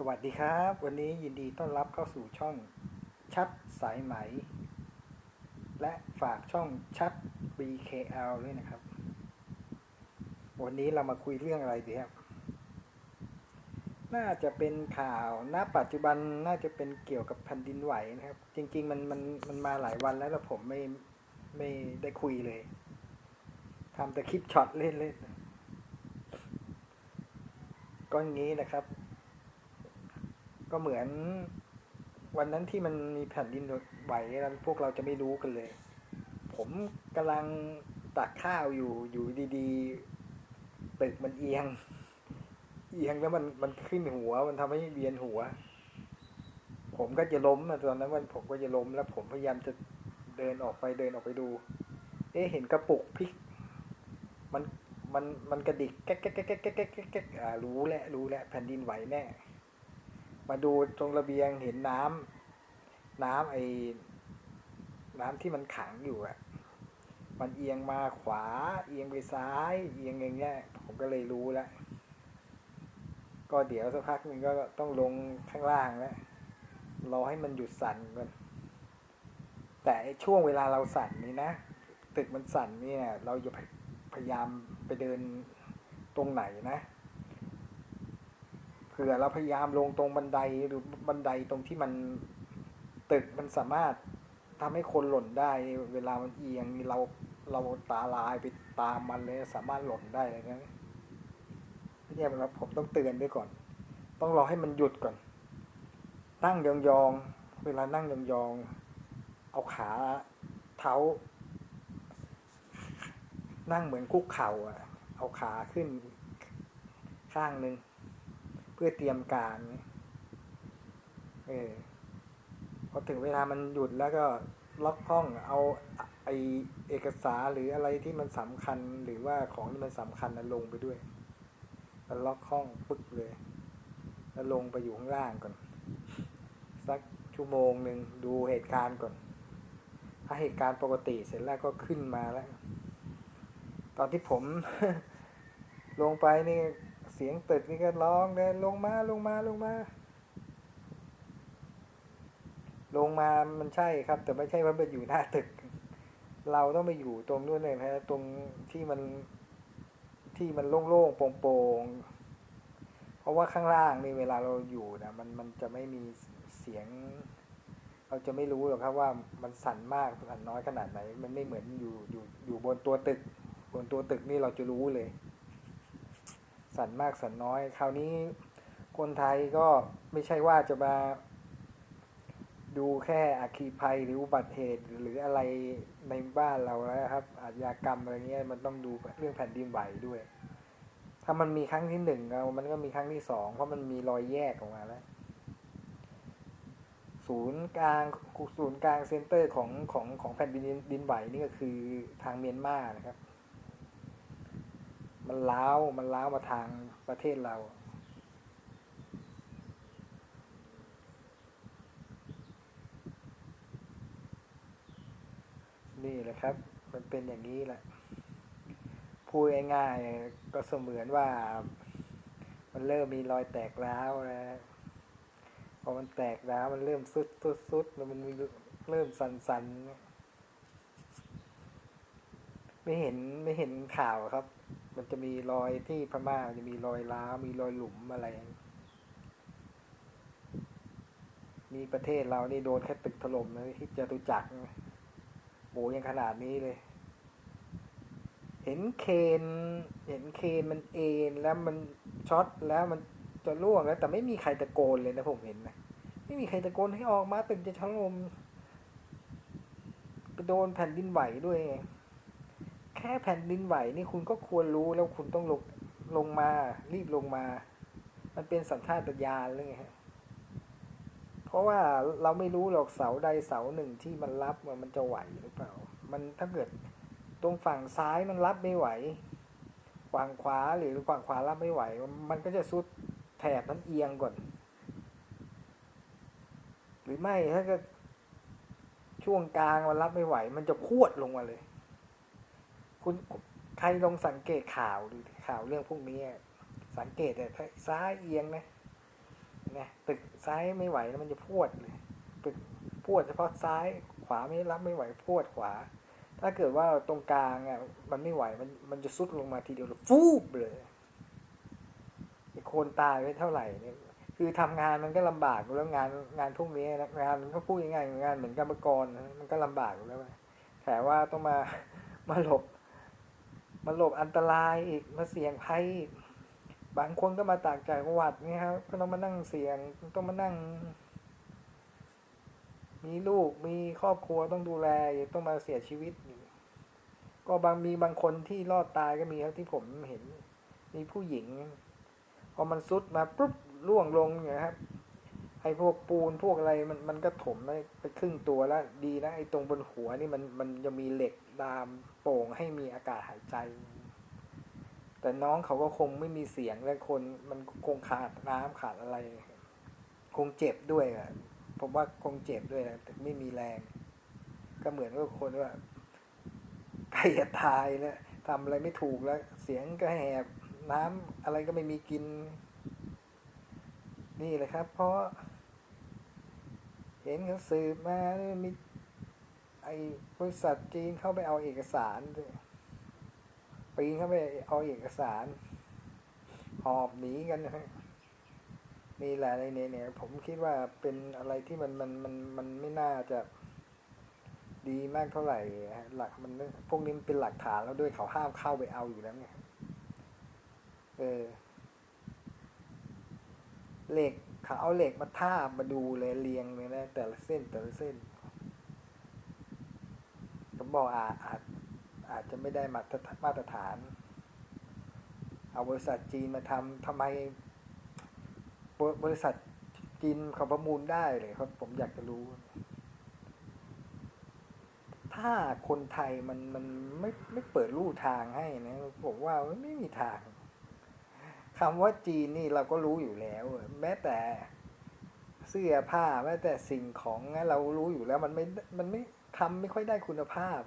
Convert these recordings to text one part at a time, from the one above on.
สวัสดีครับ วันนี้ยินดีต้อนรับเข้าสู่ช่องชัดสายไหม และฝากช่องชัด BKL ด้วยนะครับ วันนี้เรามาคุยเรื่องอะไรดีครับ น่าจะเป็นข่าวณปัจจุบันน่าจะเป็นเกี่ยวกับแผ่นดินไหวนะครับ จริง ๆ มันมันมันมาหลายวันแล้วแต่ผมไม่ไม่ได้คุยเลยทำแต่คลิปช็อตเล่นๆก็อย่างนี้นะครับ ก็เหมือน วันนั้นที่มันมีแผ่นดินไหวแล้วพวกเราจะไม่รู้กันเลย ผมกำลังตักข้าวอยู่อยู่ดีๆตึกมันเอียง เอียงแล้วมันมันขึ้นหัว มันทำให้เวียนหัว ผมก็จะล้มตอนนั้นมันผมก็จะล้มแล้ว ผมพยายามจะเดินออกไปเดินออกไปดู เอ๊ะเห็นกระปุกพริก มันมันมันกระดิกแก๊กแก๊กแก๊กแก๊กแก๊กแก๊กอ่ารู้แหล้วรู้แหล้วแผ่นดินไหวแน่ มาดูตรงระเบียงเห็นน้ำน้ำไอ้น้ำที่มันขังอยู่อะมันเอียงมาขวา เอียงไปซ้าย เอียงอย่างเงี้ย ผมก็เลยรู้แล้ว ก็เดี๋ยวสักพักหนึงก็ต้องลงข้างล่างแล้วรอให้มันหยุดสั่นก่อนแต่ไอ้ช่วงเวลาเราสั่นนี่นะตึกมันสั่นเนี่ยเราจะพยายามไปเดินตรงไหนนะ ผื่อเราพยายามลงตรงบันไดหรือบันไดตรงที่มันตึกมันสามารถทำให้คนหล่นได้ เวลามันเอียงเราเราตาลายไปตามมันเลยสามารถหล่นได้เลยนะเนี่ยเราผมต้องเตือนด้วยก่อน ต้องรอให้มันหยุดก่อน นั่งยองๆเวลานั่งยองๆเอาขาเท้า นั่งเหมือนคุกเข่าอะ เอาขาขึ้นข้างหนึ่ง เพื่อเตรียมการเออพอถึงเวลามันหยุดแล้วก็ล็อกห้องเอาไอเอกสารหรืออะไรที่มันสำคัญหรือว่าของที่มันสำคัญนั้นลงไปด้วยแล้วล็อกห้องปึ๊กเลย แล้วลงไปอยู่ข้างล่างก่อน สักชั่วโมงหนึ่งดูเหตุการณ์ก่อน ถ้าเหตุการณ์ปกติเสร็จแล้วก็ขึ้นมาแล้ว ตอนที่ผม ลงไปนี่ เสียงตึกนี่ก็ร้องเลยลงมาลงมาลงมา ลงมามันใช่ครับ แต่ไม่ใช่ว่าไปอยู่หน้าตึก เราต้องไปอยู่ตรงนู้นเลยนะตรงที่มันที่มันโล่งๆโปร่งๆเพราะว่าข้างล่างนี่เวลาเราอยู่นะมันมันจะไม่มีเสียง เราจะไม่รู้หรอกครับว่ามันสั่นมากสั่นน้อยขนาดไหน มันไม่เหมือนอยู่อยู่อยู่บนตัวตึก บนตัวตึกนี่เราจะรู้เลย สั่นมากสั่นน้อย คราวนี้คนไทยก็ไม่ใช่ว่าจะมาดูแค่อาคีภัยหรืออุบัติเหตุหรืออะไรในบ้านเราแล้วครับ อาชญากรรมอะไรเงี้ยมันต้องดูเรื่องแผ่นดินไหวด้วย ถ้ามันมีครั้งที่หนึ่งเรามันก็มีครั้งที่สองเพราะมันมีรอยแยกออกมาแล้ว ศูนย์กลางศูนย์กลางเซ็นเตอร์ของของของแผ่นดินดินไหวนี่ก็คือทางเมียนมานะครับ มันล้าวมันล้าวมาทางประเทศเรา นี่แหละครับ มันเป็นอย่างนี้แหละ พูดง่ายๆก็เสมือนว่า มันเริ่มมีรอยแตกร้าวนะพอมันแตกร้าวมันเริ่มสุดสุดสุดแล้วมันเริ่มสันสันไม่เห็นไม่เห็นข่าวครับ มันจะมีรอยที่พม่าจะมีรอยร้ามีรอยหลุมอะไร มีประเทศเรานี่โดนแค่ตึกถล่มนะที่จตุจักรโหยังขนาดนี้เลย เห็นเคนเห็นเคนมันเอ็นแล้วมันช็อตแล้วมันจะล่วงแล้ว แต่ไม่มีใครตะโกนเลยนะผมเห็นนะไม่มีใครตะโกนให้ออกมาตึกจะถล่มไปโดนแผ่นดินไหวด้วย แค่แผ่นดินไหวนี่คุณก็ควรรู้แล้วคุณต้องลงลงมา รีบลงมา มันเป็นสัญชาตญาณเลยฮะเพราะว่าเราไม่รู้หรอกเสาใดเสาหนึ่งที่มันรับมันจะไหวหรือเปล่า มันถ้าเกิดตรงฝั่งซ้ายมันรับไม่ไหวฝั่งขวาหรือฝั่งขวารับไม่ไหว มันก็จะสุดแถบนั้นเอียงก่อน หรือไม่ถ้าเกิดช่วงกลางมันรับไม่ไหว มันจะพวดลงมาเลย คุณใครลองสังเกตข่าวดูข่าวเรื่องพวกนี้สังเกตแต่ซ้ายเอียงนะนะตึกซ้ายไม่ไหวแล้วมันจะพวดเลยตึกพวดเฉพาะซ้ายขวาไม่รับไม่ไหวพวดขวา ถ้าเกิดว่าตรงกลางอะมันไม่ไหวมันมันจะซุดลงมาทีเดียวเลยฟูบเลยไอ้โคนตายไปเท่าไหร่เนี่ยคือทำงานมันก็ลำบากแล้วงานงานพวกนี้นะงานมันก็พูดง่ายๆงานเหมือนกรรมกรมันก็ลำบากแล้วแต่ว่าต้องมามาหลบ มาหลบอันตรายอีกมาเสี่ยงภัยอีกบางคนก็มาตากจากจังหวัดเนี่ยครับก็ต้องมานั่งเสี่ยงต้องมานั่ง มีลูกมีครอบครัวต้องดูแลต้องมาเสียชีวิตอีกก็บางมีบางคนที่รอดตายก็มีครับที่ผมเห็น มีผู้หญิง พอมันซุดมาปุ๊บล่วงลงเนี่ยครับ ไอ้พวกปูนพวกอะไรมันมันก็ถมไปครึ่งตัวแล้ว ดีนะไอ้ตรงบนหัวนี่มันมันจะมีเหล็กดามโป่งให้มีอากาศหายใจ แต่น้องเขาก็คงไม่มีเสียงและคนมันคงขาดน้ำขาดอะไร คงเจ็บด้วยอะผมว่าคงเจ็บด้วยนะแต่ไม่มีแรง ก็เหมือนกับคนว่าใกล้จะตายแล้วทำอะไรไม่ถูกแล้ว เสียงก็แหบน้ำอะไรก็ไม่มีกินนี่แหละครับ เพราะ เห็นเขาสืบมาเนี่ยมีไอ้บริษัทจีนเข้าไปเอาเอกสารด้วยปีนเข้าไปเอาเอกสาร หอบหนีกันนะฮะนี่แหละในเนี่ยผมคิดว่าเป็นอะไรที่มันมันมันมันไม่น่าจะดีมากเท่าไหร่ฮะหลักมันพวกนี้มันเป็นหลักฐานแล้วด้วยเขาห้ามเข้าไปเอาอยู่แล้วไงเออเหล็ก เขาเอาเหล็กมาท่ามาดูเลยเรียงเลยนะแต่ละเส้นแต่ละเส้นผมบอกอาจอาจอาจจะไม่ได้มาตรมาตรฐาน เอาบริษัทจีนมาทำทำไม บริษัทจีนเขาประมูลได้เลยครับ ผมอยากจะรู้ ถ้าคนไทยมันมันไม่ไม่เปิดลู่ทางให้นะ ผมว่าไม่มีทาง คำว่าจีนนี่เราก็รู้อยู่แล้ว แม้แต่เสื้อผ้าแม้แต่สิ่งของเรารู้อยู่แล้วมันไม่มันไม่ทำไม่ค่อยได้คุณภาพ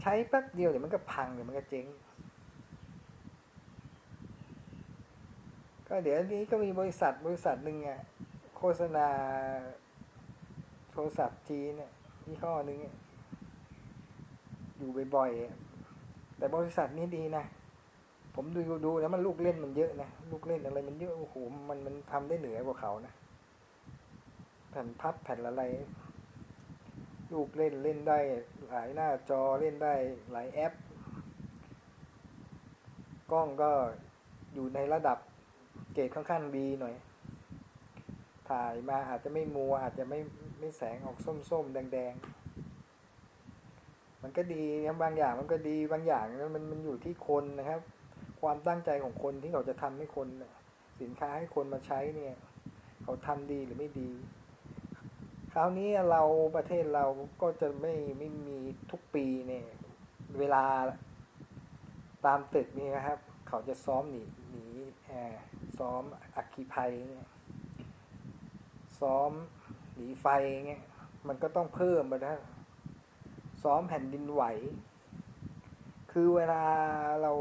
ใช้แป๊บเดียวเดี๋ยวมันก็พังเดี๋ยวมันก็เจ๊งก็เดี๋ยวนี้ก็มีบริษัทบริษัทหนึ่งอะโฆษณาโทรศัพท์จีนเนี่ยยี่ห้อหนึ่งอยู่บ่อยๆแต่บริษัทนี้ดีนะ ผมดูดูแล้วมันลูกเล่นมันเยอะนะลูกเล่นอะไรมันเยอะโอ้โหมันมันทำได้เหนือกว่าเขานะแผ่นพับแผ่นอะไร ลูกเล่นเล่นได้หลายหน้าจอเล่นได้หลายแอป กล้องก็อยู่ในระดับเกรดค่อนข้างดีหน่อย ถ่ายมาอาจจะไม่มัว อาจจะไม่ไม่แสงออกส้มๆ แดงๆ มันก็ดีบางอย่างมันก็ดีบางอย่างมันมันอยู่ที่คนนะครับ ความตั้งใจของคนที่เขาจะทำให้คนสินค้าให้คนมาใช้เนี่ย เขาทำดีหรือไม่ดี คราวนี้เราประเทศเราก็จะไม่ไม่มีทุกปีเนี่ย เวลาตามตึกนี่นะครับ เขาจะซ้อมหนีหนีแอร์ซ้อมอัคคีภัยเนี่ยซ้อมหนีไฟเงี้ยมันก็ต้องเพิ่มมานะซ้อมแผ่นดินไหว คือเวลาเรา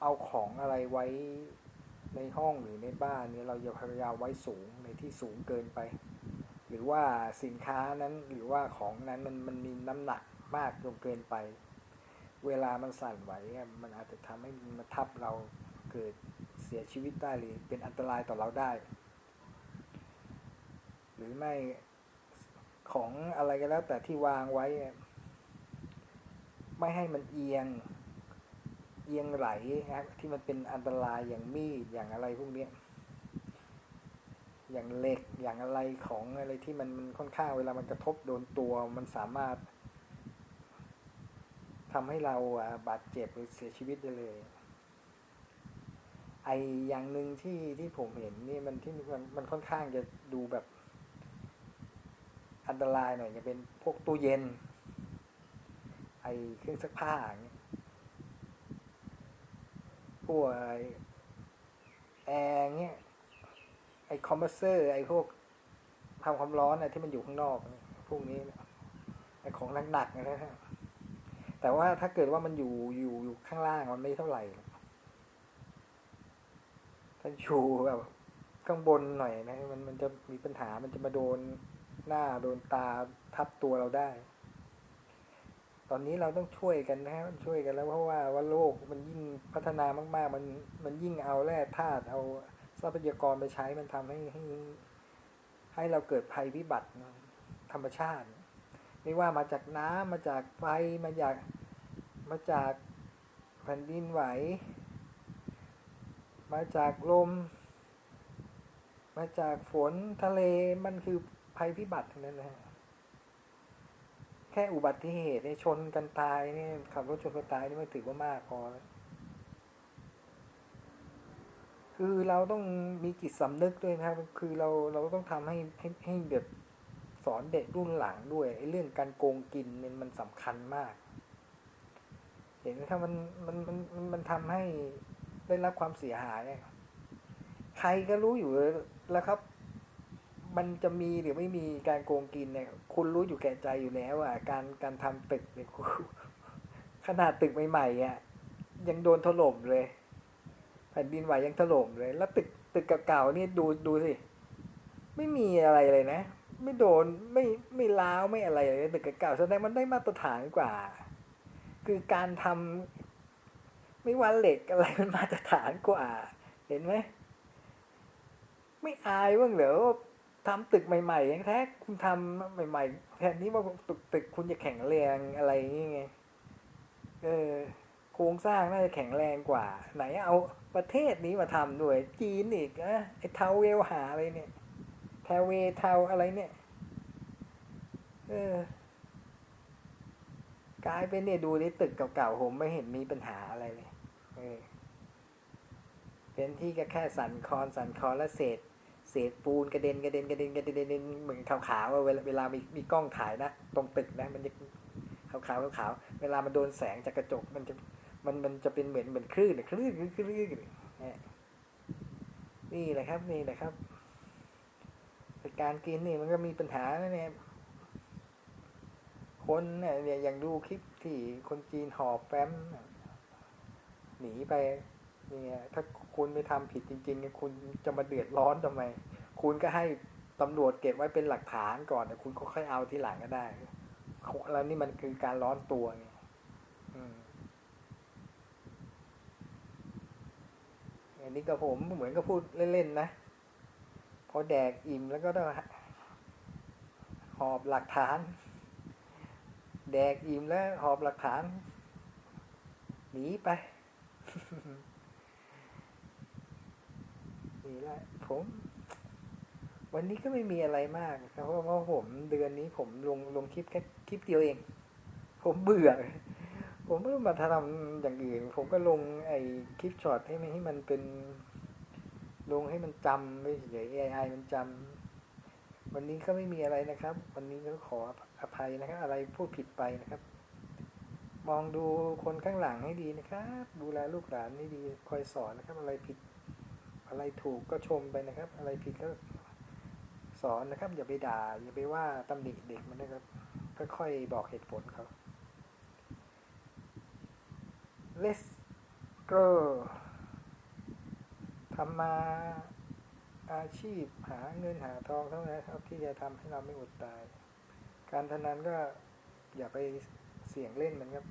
เอาของอะไรไว้ในห้องหรือในบ้านเนี่ยเราอย่าพยายามไว้สูงในที่สูงเกินไป หรือว่าสินค้านั้นหรือว่าของนั้นมันมันมีน้ำหนักมากจนเกินไป เวลามันสั่นไหวมันอาจจะทำให้มันทับเราเกิดเสียชีวิตได้หรือเป็นอันตรายต่อเราได้ หรือไม่ของอะไรก็แล้วแต่ที่วางไว้ ไม่ให้มันเอียง เอียงไหลนะครับที่มันเป็นอันตรายอย่างมีดอย่างอะไรพวกนี้อย่างเหล็กอย่างอะไรของอะไรที่มันมันค่อนข้างเวลามันกระทบโดนตัว มันสามารถทำให้เราบาดเจ็บหรือเสียชีวิตได้เลย ไออย่างหนึ่งที่ที่ผมเห็นนี่มันที่มันมันค่อนข้างจะดูแบบ อันตรายหน่อยจะเป็นพวกตู้เย็น ไอเครื่องซักผ้าอย่างเงี้ย พวกไอแอร์เงี้ยไอคอมเพรสเซอร์ ไอพวกทำความร้อนอะที่มันอยู่ข้างนอก พวกนี้ไอของหนักๆนะฮะแต่ว่าถ้าเกิดว่ามันอยู่อยู่อยู่ข้างล่างมันไม่เท่าไหร่ถ้าอยู่แบบข้างบนหน่อยนะมันมันจะมีปัญหามันจะมาโดนหน้าโดนตาทับตัวเราได้ ตอนนี้เราต้องช่วยกันนะครับช่วยกันแล้วเพราะว่าว่าโลกมันยิ่งพัฒนามากๆ มันมันยิ่งเอาแร่ธาตุเอาทรัพยากรไปใช้มันทำให้ให้ให้เราเกิดภัยพิบัติธรรมชาติ ไม่ว่ามาจากน้ำมาจากไฟมาจากมาจากแผ่นดินไหว มาจากลม มาจากฝนทะเลมันคือภัยพิบัติทั้งนั้นนะฮะ ค่อุบัติเหตุเนี่ยชนกันตายเนี่ยขับรถชนกันตายนี่ไมันถือว่ามากพอคือเราต้องมีจิตสำนึกด้วยนะครับ คือเราเราต้องทำให้ให้ให้แบบสอนเด็กรุ่นหลังด้วยไอ้เรื่องการโกงกินเนี่ยมันสำคัญมาก เห็นไหมครับมันมันมันมันทำให้ได้รับความเสียหาย ใครก็รู้อยู่แล้วครับ มันจะมีหรือไม่มีการโกงกินเนี่ย คุณรู้อยู่แก่ใจอยู่แล้วอะการการทำตึกเนี่ยขนาดตึกใหม่ๆอะยังโดนถล่มเลยแผ่นดินไหวยังถล่มเลย แล้วตึกตึกเก่าๆนี่ดูดูสิ ไม่มีอะไรเลยนะ ไม่โดนไม่ไม่ล้าวไม่อะไรเลยตึกเก่าๆแสดงมันได้มาตรฐานกว่า คือการทำไม่ว่าเหล็กอะไรมันมาตรฐานกว่า เห็นไหมไม่อายบ้างเหรอ ว่าทำตึกใหม่ๆย่างแท้คุณทำใหม่ ๆ แทนที่ว่าตึกตึกคุณจะแข็งแรงอะไรอย่างเงี้ยเออโครงสร้างน่าจะแข็งแรงกว่า ไหนเอาประเทศนี้มาทำด้วย จีนอีกนะไอ้เทาเวลหาอะไรเนี่ยแทวเวเทาอะไรเนี่ย เออกลายเป็นเนี่ยดูในตึกเก่าๆผมไม่เห็นมีปัญหาอะไรเลย เออเป็นที่ก็แค่สันคอนสันคอนและเศษ เศษปูนกระเด็นกระเด็นกระเด็นกระเด็นกระเด็นเหมือนขาวๆอะเวลาเวลามีมีกล้องถ่ายนะ ตรงตึกนะมันจะขาวๆขาวๆเวลามันโดนแสงจากกระจกมันจะมันมันจะเป็นเหมือนเหมือนคลื่นคลื่นคลื่นคลื่นนี่ยนี่แหละครับนี่แหละครับการกินนี่มันก็มีปัญหานะเนี่ยคนเนี่ยเนี่ยอย่างดูคลิปที่คนจีนหอบแฟ้มหนีไป เนี่ยถ้าคุณไม่ทำผิดจริงๆคุณจะมาเดือดร้อนทำไม คุณก็ให้ตำรวจเก็บไว้เป็นหลักฐานก่อนแต่คุณก็ค่อยเอาทีหลังก็ได้แล้วนี่มันคือการร้อนตัวไงอันนี้ก็ผมเหมือนก็พูดเล่นๆนะพอแดกอิ่มแล้วก็ต้องหอบหลักฐาน แดกอิ่มแล้วหอบหลักฐานหนีไป นี่แหละผม วันนี้ก็ไม่มีอะไรมากครับเพราะว่าผมเดือนนี้ผมลงลงคลิปแค่คลิปเดียวเอง ผมเบื่อ ผมไม่ต้มาทำอย่างอื่น ผมก็ลงไอ้คลิปช็อตให้มันให้มันเป็น ลงให้มันจำไม่เฉย AI มันจำวันนี้ก็ไม่มีอะไรนะครับ วันนี้ก็ขออภัยนะครับ อะไรพูดผิดไปนะครับมองดูคนข้างหลังให้ดีนะครับ ดูแลลูกหลานให้ดี คอยสอนนะครับ อะไรผิด อะไรถูกก็ชมไปนะครับ อะไรผิดก็สอนนะครับ อย่าไปด่า อย่าไปว่าตำหนิเด็กมันนะครับ ค่อยๆบอกเหตุผลเขา Let's go ทำมาอาชีพหาเงินหาทองเท่านั้นครับ ที่จะทำให้เราไม่อดตาย การพนันก็อย่าไปเสี่ยงเล่นมันครับ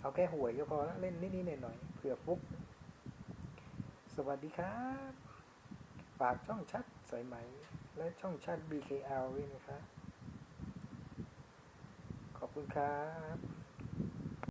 เอาแค่หวยก็พอแล้วเล่นนิดๆหน่อยๆเผื่อฟุก สวัสดีครับ ฝากช่องชัดสายไหม และช่องชัด BKL ด้วยนะครับ ขอบคุณครับ